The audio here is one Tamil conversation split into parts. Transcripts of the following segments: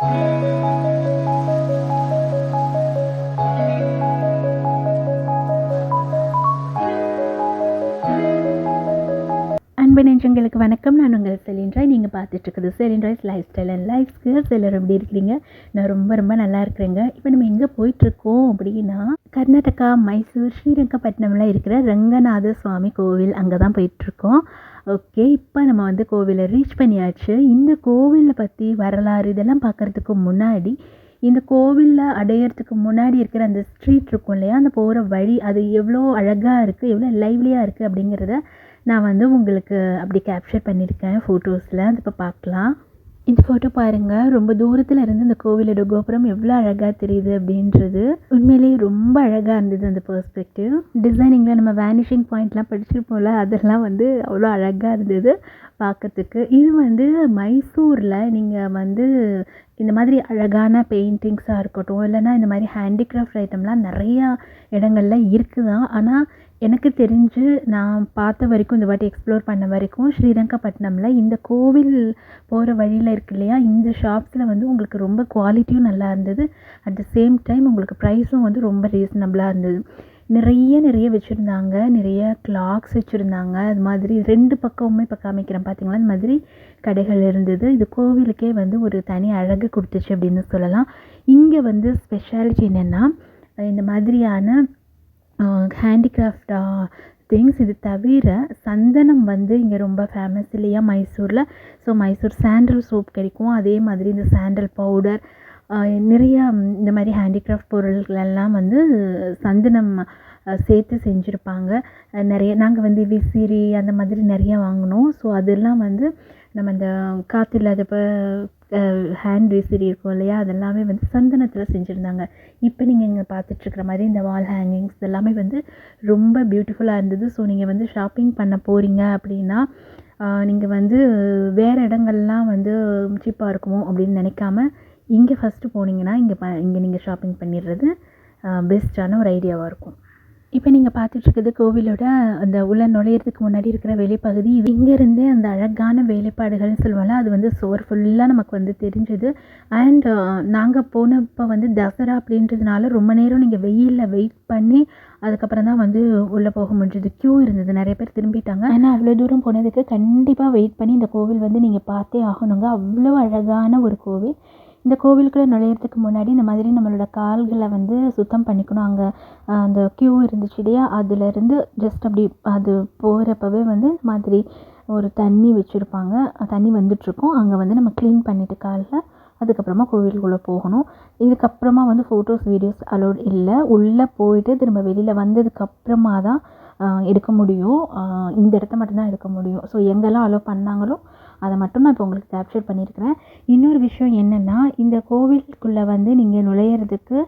Thank you. அன்பு நெஞ்சங்களுக்கு வணக்கம். நான் உங்கள் செலின்ராய். நீங்கள் பார்த்துட்ருக்குது Selinroy's lifestyle and life skills எல்லோரும் எப்படி இருக்கிறீங்க? நான் ரொம்ப ரொம்ப நல்லா இருக்கிறேங்க. இப்போ நம்ம எங்கே போயிட்டுருக்கோம் அப்படின்னா கர்நாடகா மைசூர் ஸ்ரீரங்கப்பட்டினமில் இருக்கிற ரங்கநாத சுவாமி கோவில் அங்கே தான் போயிட்டுருக்கோம் ஓகே இப்போ நம்ம வந்து கோவிலை ரீச் பண்ணியாச்சு. இந்த கோவிலை பற்றி வரலாறு இதெல்லாம் பார்க்குறதுக்கு முன்னாடி இந்த கோவிலில் அடையிறதுக்கு முன்னாடி இருக்கிற அந்த ஸ்ட்ரீட் இருக்கும் இல்லையா? அந்த போகிற வழி அது எவ்வளோ அழகாக இருக்குது எவ்வளோ லைவ்லியாக இருக்குது அப்படிங்கிறத நான் வந்து உங்களுக்கு அப்படி கேப்சர் பண்ணியிருக்கேன் ஃபோட்டோஸில் அது இப்போ பார்க்கலாம். இந்த ஃபோட்டோ பாருங்கள் ரொம்ப தூரத்தில் இருந்து இந்த கோவிலோட கோபுரம் எவ்வளோ அழகாக தெரியுது அப்படின்றது. உண்மையிலேயே ரொம்ப அழகாக இருந்தது அந்த பெர்ஸ்பெக்டிவ் டிசைனிங்கில் நம்ம வேனிஷிங் பாயிண்ட்லாம் படிச்சிருப்போம்ல அதெல்லாம் வந்து அவ்வளோ அழகாக இருந்தது பார்க்கறதுக்கு. இது வந்து மைசூரில் நீங்கள் வந்து இந்த மாதிரி அழகான பெயிண்டிங்ஸாக இருக்கட்டும் இல்லைன்னா இந்த மாதிரி ஹேண்டிகிராஃப்ட் ஐட்டம்லாம் நிறையா இடங்கள்ல இருக்குது தான் ஆனால் எனக்கு தெரிஞ்சு நான் பார்த்த வரைக்கும் இந்த வாட்டி எக்ஸ்ப்ளோர் பண்ண வரைக்கும் ஸ்ரீரங்கப்பட்டினமில் இந்த கோவில் போகிற வழியில் இருக்கு இல்லையா? இந்த ஷாப்ஸில் வந்து உங்களுக்கு ரொம்ப குவாலிட்டியும் நல்லா இருந்தது. அட் த சேம் டைம் உங்களுக்கு ப்ரைஸும் வந்து ரொம்ப ரீசனபிளாக இருந்தது. நிறைய நிறைய வச்சுருந்தாங்க. நிறைய கிளாக்ஸ் வச்சுருந்தாங்க. அது மாதிரி ரெண்டு பக்கமுமே இப்போ காமிக்கிறேன். பார்த்தீங்களா அந்த மாதிரி கடைகள் இருந்தது. இது கோவிலுக்கே வந்து ஒரு தனி அழகு கொடுத்துச்சு அப்படின்னு சொல்லலாம். இங்கே வந்து ஸ்பெஷாலிட்டி என்னென்னா இந்த மாதிரியான ஹேண்டிகிராஃப்டா திங்ஸ் இது தவிர சந்தனம் வந்து இங்கே ரொம்ப ஃபேமஸ் இல்லையா மைசூரில்? ஸோ மைசூர் சாண்டல் சோப் கிடைக்கும். அதே மாதிரி இந்த சாண்டல் பவுடர் நிறையா இந்த மாதிரி ஹேண்டிகிராஃப்ட் பொருள்கள் எல்லாம் வந்து சந்தனம் சேர்த்து செஞ்சுருப்பாங்க. நிறைய நாங்கள் வந்து விசிறி அந்த மாதிரி நிறைய வாங்கினோம். ஸோ அதெல்லாம் வந்து நம்ம இந்த காற்று இல்லாதப்போ ஹேண்ட் விசிறி இருக்கும் இல்லையா? அதெல்லாமே வந்து சந்தனத்தில் செஞ்சுருந்தாங்க. இப்போ நீங்கள் இங்கே பார்த்துட்ருக்குற மாதிரி இந்த வால் ஹேங்கிங்ஸ் எல்லாமே வந்து ரொம்ப பியூட்டிஃபுல்லாக இருந்தது. ஸோ நீங்கள் வந்து ஷாப்பிங் பண்ண போகிறீங்க அப்படின்னா நீங்கள் வந்து வேறு இடங்கள்லாம் வந்து சீப்பாக இருக்குமோ அப்படின்னு நினைக்காம இங்கே ஃபஸ்ட்டு போனீங்கன்னா இங்கே ப இங்கே நீங்கள் ஷாப்பிங் பண்ணிடுறது பெஸ்ட்டான ஒரு ஐடியாவாக இருக்கும். இப்போ நீங்கள் பார்த்துட்ருக்குது கோவிலோட அந்த உள்ள நுழையிறதுக்கு முன்னாடி இருக்கிற வெளிப்பகுதி. இது இங்கேருந்தே அந்த அழகான வேலைப்பாடுகள்னு சொல்லுவாங்க அது வந்து சுவர் ஃபுல்லாக நமக்கு வந்து தெரிஞ்சது. அண்ட் நாங்கள் போனப்போ வந்து தசரா அப்படின்றதுனால ரொம்ப நேரம் நீங்கள் வெயிலில் வெயிட் பண்ணி அதுக்கப்புறம் தான் வந்து உள்ளே போக முடிஞ்சது. க்யூ இருந்தது. நிறைய பேர் திரும்பிட்டாங்க. ஆனால் அவ்வளோ தூரம் போனதுக்கு கண்டிப்பாக வெயிட் பண்ணி இந்த கோவில் வந்து நீங்கள் பார்த்தே ஆகணுங்க. அவ்வளோ அழகான ஒரு கோவில். இந்த கோவிலுக்குள்ளே நுழையிறதுக்கு முன்னாடி இந்த மாதிரி நம்மளோட கால்களை வந்து சுத்தம் பண்ணிக்கணும். அங்கே அந்த க்யூ இருந்துச்சு இல்லையா? அதுலேருந்து ஜஸ்ட் அப்படி அது போகிறப்பவே வந்து மாதிரி ஒரு தண்ணி வச்சுருப்பாங்க. தண்ணி வந்துட்டுருக்கும். அங்கே வந்து நம்ம க்ளீன் பண்ணிவிட்டு காலில் அதுக்கப்புறமா கோவிலுக்குள்ளே போகணும். இதுக்கப்புறமா வந்து ஃபோட்டோஸ் வீடியோஸ் அலோட் இல்லை. உள்ளே போயிட்டு திரும்ப வெளியில் வந்ததுக்கப்புறமா தான் எடுக்க முடியும். இந்த இடத்த மட்டும்தான் எடுக்க முடியும். ஸோ எங்கெல்லாம் அலோவ் பண்ணாங்களோ அதை மட்டும் நான் இப்போ உங்களுக்கு கேப்சர் பண்ணியிருக்கிறேன். இன்னொரு விஷயம் என்னென்னா இந்த கோவிலுக்குள்ளே வந்து நீங்கள் நுழையிறதுக்கு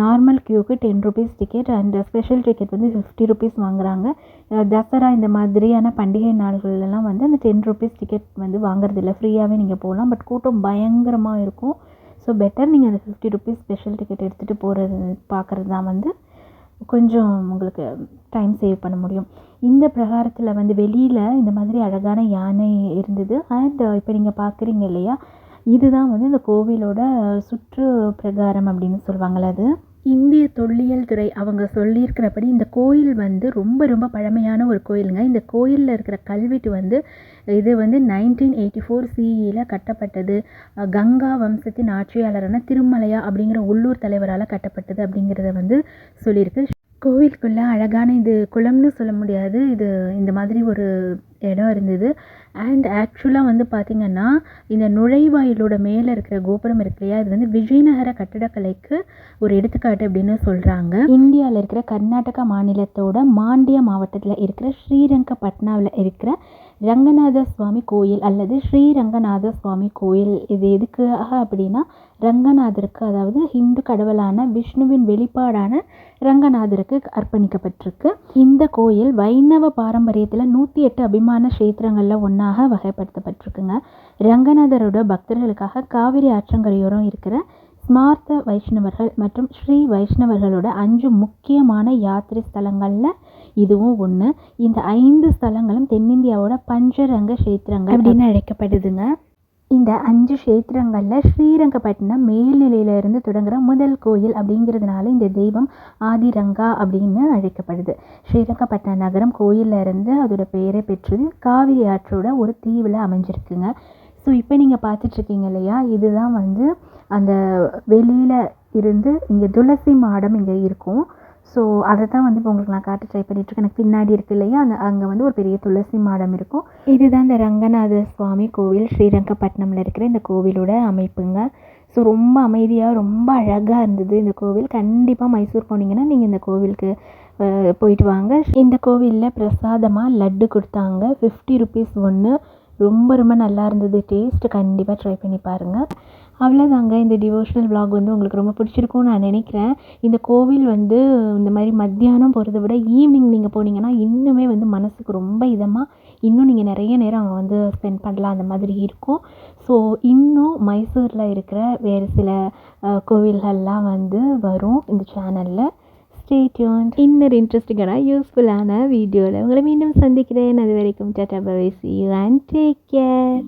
normal க்யூக்கு ten rupees ticket and special ticket வந்து ஃபிஃப்டி ருபீஸ் வாங்குறாங்க. தசரா இந்த மாதிரியான பண்டிகை நாள்கள்லாம் வந்து அந்த டென் ருபீஸ் டிக்கெட் வந்து வாங்குறதில்ல. ஃப்ரீயாகவே நீங்கள் போகலாம். பட் கூட்டம் பயங்கரமாக இருக்கும். ஸோ பெட்டர் நீங்கள் அந்த ஃபிஃப்டி ருபீஸ் ஸ்பெஷல் டிக்கெட் எடுத்துகிட்டு போகிறது பார்க்குறது தான் வந்து கொஞ்சம் உங்களுக்கு டைம் சேவ் பண்ண முடியும். இந்த பிரகாரத்தில் வந்து வெளியில் இந்த மாதிரி அழகான யானை இருந்தது. அண்ட் இப்போ நீங்கள் பார்க்குறீங்க இல்லையா? இதுதான் வந்து இந்த கோவிலோட சுற்று பிரகாரம் அப்படின்னு சொல்லுவாங்கள்ல அது. இந்திய தொல்லியல் துறை அவங்க சொல்லியிருக்கிறபடி இந்த கோயில் வந்து ரொம்ப ரொம்ப பழமையான ஒரு கோயிலுங்க. இந்த கோயிலில் இருக்கிற கல்வெட்டு வந்து இது வந்து நைன்டீன் எயிட்டி ஃபோர் சிஇயில் கட்டப்பட்டது. கங்கா வம்சத்தின் ஆட்சியாளரான திருமலையா அப்படிங்கிற உள்ளூர் தலைவரால் கட்டப்பட்டது அப்படிங்கிறத வந்து சொல்லியிருக்கு. கோவிலுக்குள்ளே அழகான இது குளம்னு சொல்ல முடியாது. இது இந்த மாதிரி ஒரு இடம் இருந்தது. அண்ட் ஆக்சுவலாக வந்து பார்த்திங்கன்னா இந்த நுழைவாயிலோட மேலே இருக்கிற கோபுரம் இருக்கு இல்லையா? இது வந்து விஜயநகர கட்டிடக்கலைக்கு ஒரு எடுத்துக்காட்டு அப்படின்னு சொல்கிறாங்க இந்தியாவில் இருக்கிற கர்நாடகா மாநிலத்தோட மாண்டியா மாவட்டத்தில் இருக்கிற ஸ்ரீரங்கப்பட்னாவில் இருக்கிற ரங்கநாத சுவாமி கோயில் அல்லது ஸ்ரீரங்கநாத சுவாமி கோயில். இது எதுக்காக அப்படின்னா ரங்கநாதருக்கு அதாவது ஹிந்து கடவுளான விஷ்ணுவின் வெளிப்பாடான ரங்கநாதருக்கு அர்ப்பணிக்கப்பட்டிருக்கு. இந்த கோயில் வைணவ பாரம்பரியத்தில் நூற்றி எட்டு அபிமான கஷேத்திரங்களில் ஒன்றாக வகைப்படுத்தப்பட்டிருக்குங்க. ரங்கநாதரோட பக்தர்களுக்காக காவிரி ஆற்றங்கரையோரம் இருக்கிற ஸ்மார்த்த வைஷ்ணவர்கள் மற்றும் ஸ்ரீ வைஷ்ணவர்களோட அஞ்சு முக்கியமான யாத்திரை ஸ்தலங்களில் இதுவும் ஒன்று இந்த ஐந்து ஸ்தலங்களும் தென்னிந்தியாவோட பஞ்சரங்க கஷேத்திரங்கள் அப்படின்னு அழைக்கப்படுதுங்க. இந்த அஞ்சு க்ஷேத்திரங்களில் ஸ்ரீரங்கப்பட்டினம் மேல்நிலையிலிருந்து தொடங்குற முதல் கோயில் அப்படிங்கிறதுனால இந்த தெய்வம் ஆதிரங்கா அப்படின்னு அழைக்கப்படுது. ஸ்ரீரங்கப்பட்டினம் நகரம் கோயில்ல இருந்து அதோட பெயரை பெற்றது காவிரி ஆற்றோட ஒரு தீவில் அமைஞ்சிருக்குங்க. ஸோ இப்போ நீங்கள் பார்த்துட்ருக்கீங்க இல்லையா? இதுதான் வந்து அந்த வெளியில் இருந்து இங்கே துளசி மாடம் இங்கே இருக்கும். ஸோ அதை தான் வந்து இப்போ உங்களுக்கு நான் காட்ட ட்ரை பண்ணிகிட்ருக்கேன் எனக்கு பின்னாடி இருக்குது இல்லையா? அந்த அங்கே வந்து ஒரு பெரிய துளசி மாடம் இருக்கும். இதுதான் இந்த ரங்கநாத சுவாமி கோவில். ஸ்ரீரங்கப்பட்டினமில் இருக்கிற இந்த கோவிலோட அமைப்புங்க. ஸோ ரொம்ப அமைதியாக ரொம்ப அழகாக இருந்தது இந்த கோவில். கண்டிப்பாக மைசூர் போனீங்கன்னா நீங்கள் இந்த கோவிலுக்கு போயிட்டு வாங்க. இந்த கோவிலில் பிரசாதமாக லட்டு கொடுத்தாங்க. ஃபிஃப்டி ருபீஸ் ஒன்று ரொம்ப ரொம்ப நல்லா இருந்தது. டேஸ்ட் கண்டிப்பாக ட்ரை பண்ணி பாருங்கள் அவ்வளோதாங்க இந்த டிவோஷனல் vlog வந்து உங்களுக்கு ரொம்ப பிடிச்சிருக்கும்னு நான் நினைக்கிறேன். இந்த கோவில் வந்து இந்த மாதிரி மத்தியானம் போகிறத விட ஈவினிங் நீங்கள் போனீங்கன்னா இன்னுமே வந்து மனசுக்கு ரொம்ப இதமாக இன்னும் நீங்கள் நிறைய நேரம் அங்கே வந்து ஸ்பெண்ட் பண்ணலாம். அந்த மாதிரி இருக்கும். ஸோ இன்னும் மைசூரில் இருக்கிற வேறு சில கோவில்கள்லாம் வந்து வரும் இந்த சேனலில் ஸ்டே டியூன் இன்னொரு இன்ட்ரெஸ்டிங்கான யூஸ்ஃபுல்லான வீடியோவில் உங்களை மீண்டும் சந்திக்கிறேன். அது வரைக்கும் tata bye see you and take care